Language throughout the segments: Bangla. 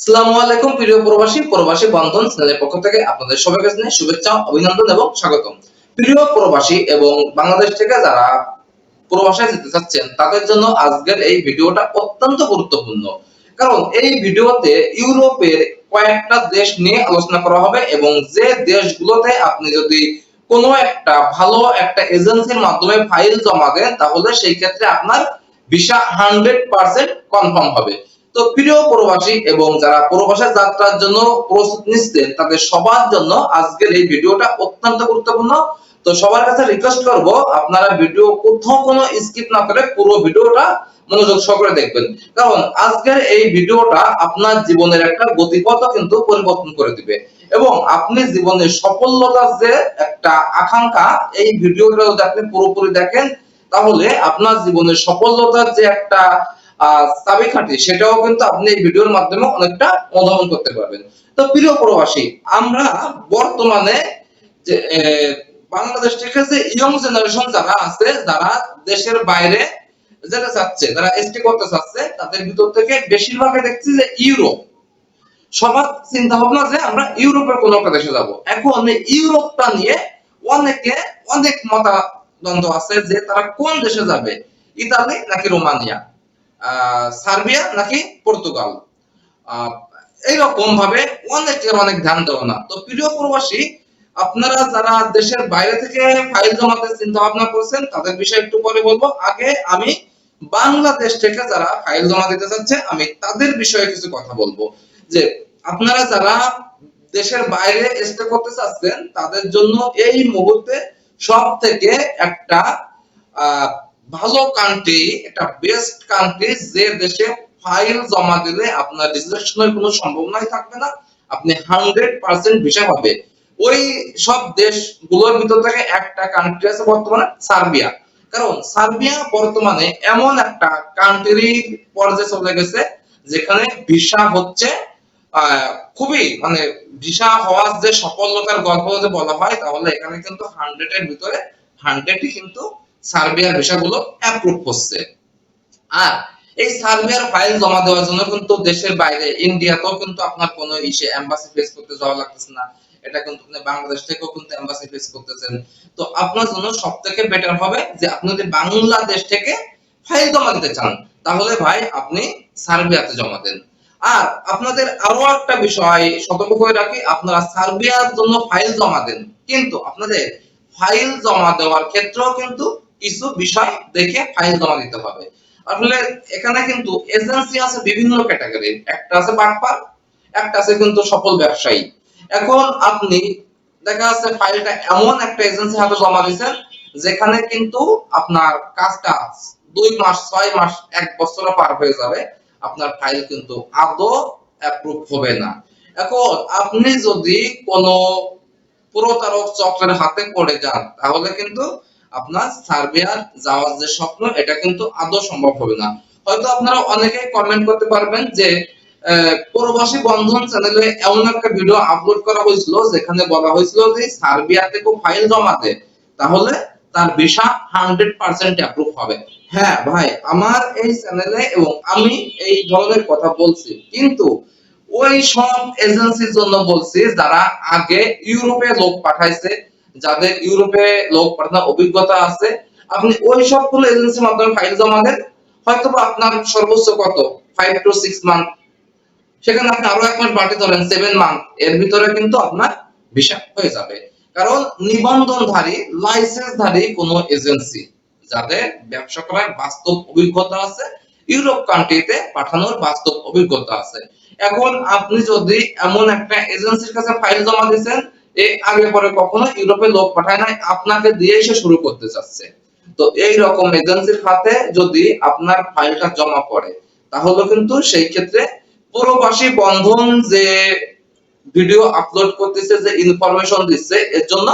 আসসালামু আলাইকুম, প্রিয় প্রবাসী প্রবাসী বন্ধন চ্যানেলের পক্ষ থেকে আপনাদের সবাইকে জানাই শুভেচ্ছা, অভিনন্দন এবং প্রিয় প্রবাসী এবং বাংলাদেশ থেকে যারা প্রবাসে যেতে চাচ্ছেন, তাদের জন্য আজকের এই ভিডিওটা অত্যন্ত গুরুত্বপূর্ণ। কারণ এই ভিডিওতে ইউরোপের কয়েকটা দেশ নিয়ে আলোচনা করা হবে এবং যে দেশগুলোতে আপনি যদি কোনো একটা ভালো একটা এজেন্সির মাধ্যমে ফাইল জমা দেন, তাহলে সেই ক্ষেত্রে আপনার ভিসা হান্ড্রেড পার্সেন্ট কনফার্ম হবে। তো প্রিয় প্রবাসী এবং যারা প্রবাসে যাত্রার জন্য প্রস্তুত নিচ্ছেন, তাদের সবার জন্য আজকের এই ভিডিওটা অত্যন্ত গুরুত্বপূর্ণ। তো সবার কাছে রিকোয়েস্ট করব, আপনারা ভিডিও কোথাও কোনো স্কিপ না করে পুরো ভিডিওটা মনোযোগ সহকারে দেখবেন। কারণ আজকের এই ভিডিওটা আপনার জীবনের একটা গতিপথ কিন্তু পরিবর্তন করে দিবে। এবং আপনি জীবনের সফলতার যে একটা আকাঙ্ক্ষা, এই ভিডিওটা যদি আপনি পুরোপুরি দেখেন, তাহলে আপনার জীবনের সফলতার যে একটা আহ, চাবিকাঠি সেটাও কিন্তু আপনি ভিডিওর মাধ্যমে অনেকটা অনুধাবন করতে পারবেন। তো প্রিয় প্রবাসী আমরা বর্তমানে যে বাংলাদেশ থেকে যে ইয়ং জেনারেশন যারা আছে যারা দেশের বাইরে যেতে চাচ্ছে যারা এসটি করতে চাচ্ছে তাদের ভিতর থেকে বেশিরভাগই দেখছি যে ইউরোপ। সবার চিন্তা ভাবনা যে আমরা ইউরোপের কোন একটা দেশে যাব। এখন ইউরোপটা নিয়ে অনেকে অনেক মতাদ্বন্দ্ব আছে যে তারা কোন দেশে যাবে ইতালি নাকি রোমানিয়া? সার্বিয়া নাকি পর্তুগাল? এইরকম ভাবে অনেকের অনেক ধ্যান দেওয়া। না তো প্রিয় প্রবাসী, আপনারা যারা দেশের বাইরে থেকে ফাইল জমাতে চিন্তা ভাবনা করছেন, তাদের বিষয়ে একটু পরে বলব। আগে আমি বাংলাদেশ থেকে যারা ফাইল জমা দিতে চাচ্ছে আমি তাদের বিষয়ে কিছু কথা বলব। যে আপনারা যারা দেশের বাইরে স্টে করতে চাচ্ছেন, তাদের জন্য এই মুহূর্তে সব থেকে একটা ভালো কান্ট্রি একটা বেস্ট কান্ট্রি যে দেশে ফাইল জমা দিলে আপনার রেজিস্ট্রেশনের কোনো সম্ভাবনাই থাকবে না, আপনি হান্ড্রেড পার্সেন্ট ভিসা পাবে ওই সব দেশগুলোর ভিতর থেকে একটা কান্ট্রি আছে বর্তমানে, সার্বিয়া। কারণ সার্বিয়া বর্তমানে এমন একটা কান্ট্রি পর্যায়ে চলে গেছে, যেখানে ভিসা হচ্ছে খুবই মানে ভিসা হওয়ার যে সফলতার গল্প যদি বলা হয়, তাহলে এখানে কিন্তু হান্ড্রেড এর ভিতরে হান্ড্রেডই কিন্তু সার্বিয়ার ভিসাগুলো অ্যাপ্রুভ করছে। আর এই সার্বিয়ার ফাইল জমা দেওয়ার জন্য কিন্তু দেশের বাইরে ইন্ডিয়াতেও কিন্তু আপনার কোনো ইসে এম্বাসি ফেস করতে যাওয়া লাগতেছে না। এটা কিন্তু আপনি বাংলাদেশ থেকেও কিন্তু এম্বাসি ফেস করতেছেন। তো আপনার জন্য সব থেকে বেটার হবে যে আপনি যদি বাংলাদেশ থেকে ফাইল জমা দিতে চান, তাহলে ভাই আপনি সার্বিয়াতে জমা দেন। আর আপনাদের আরও একটা বিষয় সতর্ক করে রাখি, আপনারা সার্বিয়ার জন্য ফাইল জমা দেন। কিন্তু আপনাদের ফাইল জমা দেওয়ার ক্ষেত্রেও কিন্তু কিছু বিষয় দেখে ফাইল জমা দিতে হবে। আসলে এখানে কিন্তু এজেন্সি আছে বিভিন্ন ক্যাটাগরির একটা আছে বাটপার, একটা আছে কিন্তু সফল ব্যবসায়ী। এখন আপনি, দেখা যাচ্ছে ফাইলটা এমন একটা এজেন্সি হাতে জমা দিয়েছেন, যেখানে কিন্তু আপনার কাজটা দুই মাস, ছয় মাস, এক বছর পার হয়ে যাবে। আপনার ফাইল কিন্তু আদৌ অ্যাপ্রুভ হবে না। এখন আপনি যদি কোনো প্রতারক চক্রের হাতে পড়ে যান, তাহলে কিন্তু আপনার সার্বিয়ার যাওয়ার যে স্বপ্ন, এটা কিন্তু আদৌ সম্ভব হবে না। হয়তো আপনারা অনেকেই কমেন্ট করতে পারবেন যে প্রবাসী বন্ধন চ্যানেলে এমন একটা ভিডিও আপলোড করা হয়েছিল, যেখানে বলা হয়েছিল যে সার্বিয়া থেকে ফাইল জমা দে তাহলে তার ভিসা হান্ড্রেড পার্সেন্ট অ্যাপ্রুভ হবে। হ্যাঁ ভাই, আমার এই চ্যানেলে এবং আমি এই ধরনের কথা বলছি, কিন্তু ওই সব এজেন্সির জন্য বলছি, যারা আগে ইউরোপে লোক পাঠাইছে যাদের ইউরোপে লোক পাঠানোর অভিজ্ঞতা আছে, আপনি ওই সবগুলো এজেন্সির মাধ্যমে ফাইল জমা দেন হয়তো আপনার সর্বোচ্চ কত? ফাইভ টু সিক্স মান্থ সেখানে আপনি আরও এক মাস বাড়তি ধরেন সেভেন মান্থ এর ভিতরে কিন্তু আপনার ভিসা হয়ে যাবে। কারণ নিবন্ধনধারী লাইসেন্সধারী কোনো এজেন্সি যাদের ব্যবসা করার বাস্তব অভিজ্ঞতা আছে, ইউরোপ কান্ট্রিতে পাঠানোর বাস্তব অভিজ্ঞতা আছে। এখন আপনি যদি এমন একটা এজেন্সির কাছে ফাইল জমা দিয়েছেন এ আগে পরে কখনো ইউরোপে লোক পাঠায় নাই, আপনাকে দিয়ে এসে শুরু করতে চাচ্ছে। তো এই রকম এজেন্সির হাতে যদি আপনার ফাইলটা জমা পড়ে, তাহলে কিন্তু সেই ক্ষেত্রে প্রবাসী বন্ধন যে ভিডিও আপলোড করতেছে, যে ইনফরমেশন দিচ্ছে, এর জন্য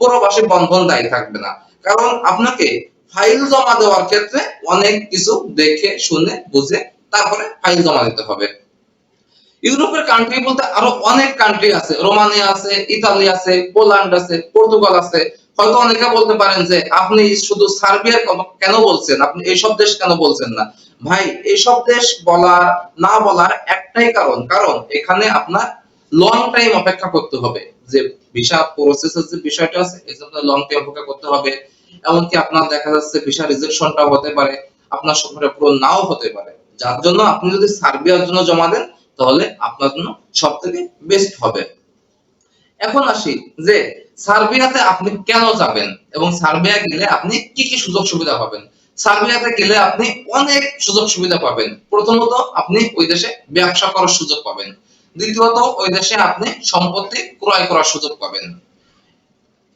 পুরোবাসী বন্ধন দায়ী থাকবে না। কারণ আপনাকে ফাইল জমা দেওয়ার ক্ষেত্রে অনেক কিছু দেখে, শুনে, বুঝে তারপরে ফাইল জমা দিতে হবে। ইউরোপের কান্ট্রি বলতে আরও অনেক কান্ট্রি আছে। রোমানিয়া আছে, ইতালি আছে, পোল্যান্ড আছে, পর্তুগাল আছে। হয়তো অনেকে বলতে পারেন যে, আপনি শুধু সার্বিয়ার কেন বলছেন? আপনি এইসব দেশ কেন বলছেন না? ভাই, এইসব দেশ বলার, না বলার একটাই কারণ। কারণ এখানে আপনার লং টাইম অপেক্ষা করতে হবে। যে ভিসা প্রসেসের যে বিষয়টা আছে, এই জন্য লং টাইম অপেক্ষা করতে হবে। এমনকি আপনার দেখা যাচ্ছে ভিসা রিজেকশনটাও হতে পারে। আপনার স্বপ্নটা পূরণ নাও হতে পারে। যার জন্য আপনি যদি সার্বিয়ার জন্য জমা দেন তাহলে আপনার জন্য সব থেকে বেস্ট হবে। এখন আসি যে সার্বিয়াতে আপনি কেন যাবেন এবং সার্বিয়া গেলে আপনি কি কি সুযোগ সুবিধা পাবেন? সার্বিয়াতে গেলে আপনি অনেক সুযোগ সুবিধা পাবেন। প্রথমত আপনি ওই দেশে ব্যবসা করার সুযোগ পাবেন। দ্বিতীয়ত ওই দেশে আপনি সম্পত্তি ক্রয় করার সুযোগ পাবেন।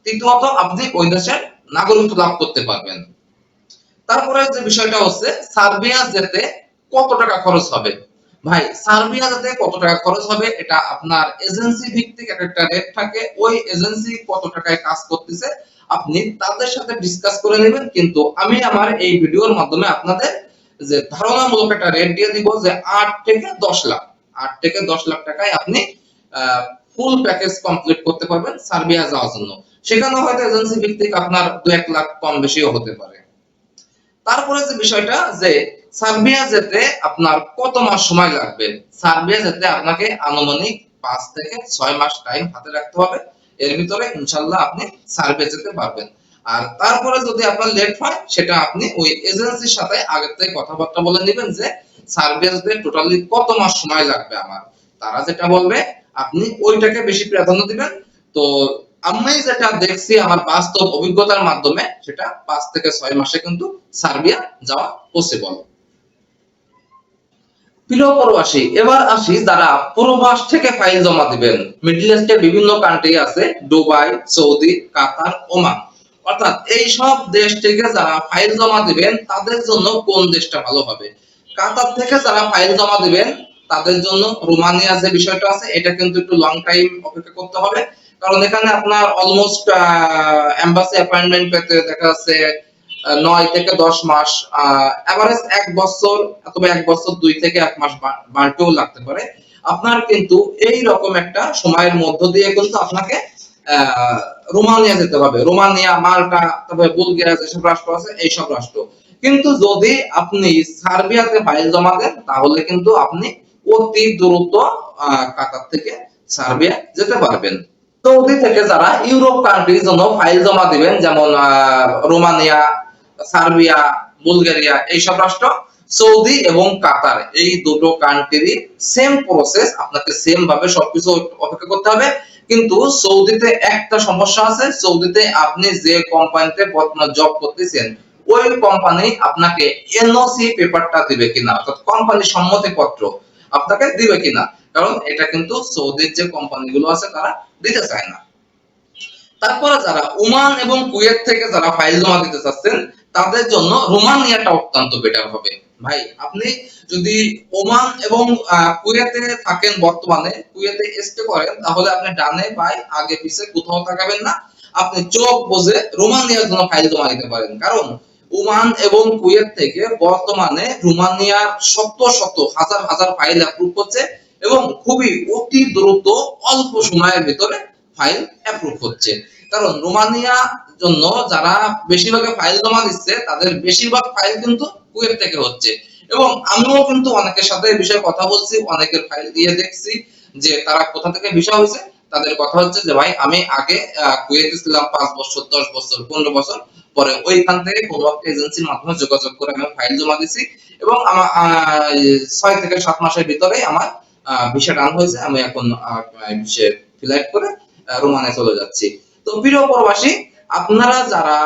তৃতীয়ত আপনি ওই দেশের নাগরিকত্ব লাভ করতে পারবেন। তারপরে যে বিষয়টা হচ্ছে, সার্বিয়া যেতে কত টাকা খরচ হবে? ভাই সার্বিয়া যেতে কত টাকা খরচ হবে? এটা আপনার এজেন্সি ভিত্তিক এক একটা রেট থাকে। ওই এজেন্সি কত টাকায় কাজ করতেছে? আপনি তাদের সাথে ডিসকাস করে নেবেন। কিন্তু আমি আমার এই ভিডিওর মাধ্যমে আপনাদের যে ধারণামূলক একটা রেট দিয়ে দিব যে আট থেকে দশ লাখ। আট থেকে দশ লাখ টাকায় আপনি ফুল প্যাকেজ কমপ্লিট করতে পারবেন সার্বিয়া যাওয়ার জন্য। সেখানে হয়তো এজেন্সি ভিত্তিক আপনার দু এক লাখ কম বেশিও হতে পারে। তারপরে যে বিষয়টা যে সার্বিয়া যেতে আপনার কত মাস সময় লাগবে? সার্বিয়া যেতে আপনাকে আনুমানিক পাঁচ থেকে ছয় মাস টাইম হাতে রাখতে হবে। এর ভিতরে ইনশাল্লাহ আপনি সার্বিয়া যেতে পারবেন। আর তারপরে যদি আপনার লেট হয়, সেটা আপনি ওই এজেন্সির সাথে আগের থেকে কথাবার্তা বলে নেবেন যে, সার্বিয়া যেতে টোটালি কত মাস সময় লাগবে আমার? তারা যেটা বলবে, আপনি ওইটাকে বেশি প্রাধান্য দিবেন। তো আমি যেটা দেখছি আমার বাস্তব অভিজ্ঞতার মাধ্যমে, সেটা পাঁচ থেকে ছয় মাসে কিন্তু সার্বিয়া যাওয়া পসিবল প্রিয় প্রবাসী এবার আসি যারা প্রবাস থেকে ফাইল জমা দিবেন। মিডল ইস্টের বিভিন্ন কান্ট্রি আছে, দুবাই, সৌদি, কাতার, ওমান। অর্থাৎ এই সব দেশ থেকে যারা ফাইল জমা দিবেন, তাদের জন্য কোন দেশটা ভালো হবে? কাতার থেকে যারা ফাইল জমা দিবেন, তাদের জন্য রোমানিয়া যে বিষয়টা আছে, এটা কিন্তু একটু লং টাইম অপেক্ষা করতে হবে। কারণ এখানে আপনার অলমোস্ট এম্বাসি অ্যাপয়েন্টমেন্ট পেতে দেখা যাচ্ছে নয় থেকে দশ মাস এভারেজ এক বছর অথবা এক বছর দুই থেকে এক মাস বাড়তেও লাগতে পারে। আপনার কিন্তু এই রকম একটা সময়ের মধ্য দিয়ে কিন্তু আপনাকে রোমানিয়া যেতে হবে। রোমানিয়া, মাল্টা, তারপরে বুলগেরিয়া যেসব রাষ্ট্র আছে, এইসব রাষ্ট্র। কিন্তু যদি আপনি সার্বিয়াতে ফাইল জমা দেন, তাহলে কিন্তু আপনি অতি দ্রুত কাতার থেকে সার্বিয়া যেতে পারবেন। সৌদি থেকে যারা ইউরোপ কান্ট্রির জন্য ফাইল জমা দিবেন, যেমন রোমানিয়া সার্বিয়া, বুলগেরিয়া এইসব রাষ্ট্র, সৌদি এবং কাতার, এই দুটো কান্ট্রি সেম প্রসেস আপনাকে সেম ভাবে সবকিছু অপেক্ষা করতে হবে। কিন্তু সৌদিতে একটা সমস্যা আছে, সৌদিতে আপনি যে কোম্পানিতে জব করতেছেন, ওই কোম্পানি আপনাকে এনওসি পেপারটা দিবে কিনা, অর্থাৎ কোম্পানি সম্মতি পত্র আপনাকে দিবে কিনা, কারণ এটা কিন্তু সৌদির যে কোম্পানিগুলো আছে তারা দিতে চায় না। তারপরে যারা ওমান এবং কুয়েত থেকে যারা ফাইল জমা দিতে চাচ্ছেন তাদের জন্য রোমানিয়াটা অত্যন্ত বেটার হবে। ভাই, আপনি যদি ওমান এবং কুয়েতে থাকেন বর্তমানে, কুয়েতে স্টে করেন, তাহলে আপনি ডানে বাই আগে পিছে কোথাও তাকাবেন না। আপনি চোখ বুঝে রোমানিয়ার জন্য ফাইল জমা দিতে পারেন। কারণ ওমান এবং কুয়েত থেকে বর্তমানে রোমানিয়ার শত শত, হাজার হাজার ফাইল অ্যাপ্রুভ হচ্ছে এবং খুবই অতি দ্রুত অল্প সময়ের ভিতরে ফাইল অ্যাপ্রুভ হচ্ছে। কারণ রোমানিয়া জন্য যারা বেশিরভাগ ফাইল জমা দিচ্ছে, তাদের বেশিরভাগ ফাইল কিন্তু কুয়েত থেকে হচ্ছে। এবং আমিও কিন্তু অনেকের সাথে এই বিষয়ে কথা বলছি, অনেকের ফাইল দিয়ে দেখছি যে তারা কোথা থেকে বিষয় হয়েছে। তাদের কথা হচ্ছে যে, ভাই, আমি আগে কুয়েতে ছিলাম পাঁচ বছর, দশ বছর, পনেরো বছর। পরে ওইখান থেকে কোনো একটা এজেন্সির মাধ্যমে যোগাযোগ করে আমি ফাইল জমা দিছি এবং আমার ছয় থেকে সাত মাসের ভিতরে আমার ভিসা ডান হয়েছে। আমি এখন ফিল করে রোমানে চলে যাচ্ছি। তো প্রিয় প্রবাসী। আপনারা যারা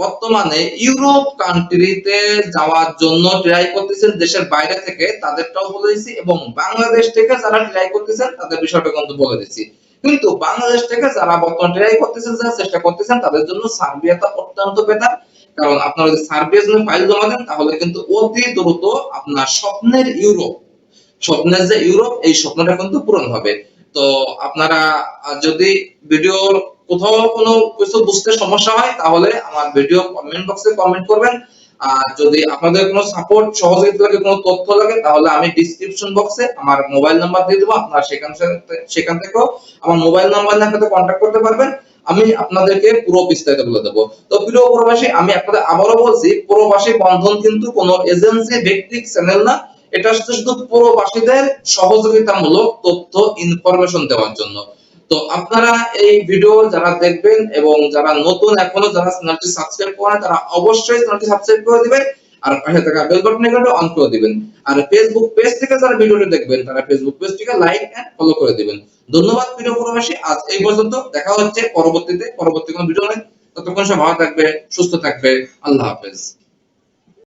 বর্তমানে ইউরোপ কান্ট্রিতে যাওয়ার জন্য ট্রাই করতেছেন, দেশের বাইরে থেকে, তাদেরটাও বলে দিচ্ছি এবং বাংলাদেশ থেকে যারা ট্রাই করতেছেন, তাদের বিষয়টা কিন্তু বলে দিচ্ছি কিন্তু বাংলাদেশ থেকে যারা বর্তমানে ট্রাই করতেছেন, যারা চেষ্টা করতেছেন, তাদের জন্য সার্বিয়াটা অত্যন্ত বেটার কারণ আপনারা যদি সার্বিয়ার জন্য ফাইল জমা দেন, তাহলে কিন্তু অতি দ্রুত আপনার স্বপ্নের ইউরোপ, স্বপ্নের যে ইউরোপ, এই স্বপ্নটা কিন্তু পূরণ হবে। তো আপনারা যদি ভিডিওর কোথাও কোনো কিছু বুঝতে সমস্যা হয়, তাহলে আমার ভিডিও কমেন্ট বক্সে কমেন্ট করবেন। আর যদি আপনাদের কোনো সাপোর্ট সহযোগিতা লাগে, কোনো তথ্য লাগে, তাহলে আমি ডিসক্রিপশন বক্সে আমার মোবাইল নাম্বার দিয়ে দেবো। আপনারা সেখান সেখান থেকেও আমার মোবাইল নাম্বার কন্ট্যাক্ট করতে পারবেন। আমি আপনাদেরকে পুরো বিস্তারিত বলে দেবো। তো প্রিয় আমি আপনাদের আবারও বলছি, প্রবাসী বন্ধন কিন্তু কোনো এজেন্সি ভিত্তিক চ্যানেল না। এটা শুধু প্রবাসীদের সহযোগিতামূলক তথ্য ইনফরমেশন দেওয়ার জন্য। তো আপনারা এই ভিডিও যারা দেখবেন এবং যারা নতুন এখনও যারা চ্যানেলটি সাবস্ক্রাইব করেন তারা অবশ্যই চ্যানেলটি সাবস্ক্রাইব করে দিবেন আর পাশে থাকা বেল বাটনে কিন্তু অন করে দিবেন। আর ফেসবুক পেজ থেকে যারা ভিডিওটি দেখবেন, তারা ফেসবুক পেজটিকে লাইক এন্ড ফলো করে দিবেন। ধন্যবাদ প্রিয় প্রবাসী আজ এই পর্যন্ত। দেখা হচ্ছে পরবর্তীতে, পরবর্তী কোনো ভিডিও ততক্ষণ সব ভালো থাকবে, সুস্থ থাকবে। আল্লাহ হাফেজ।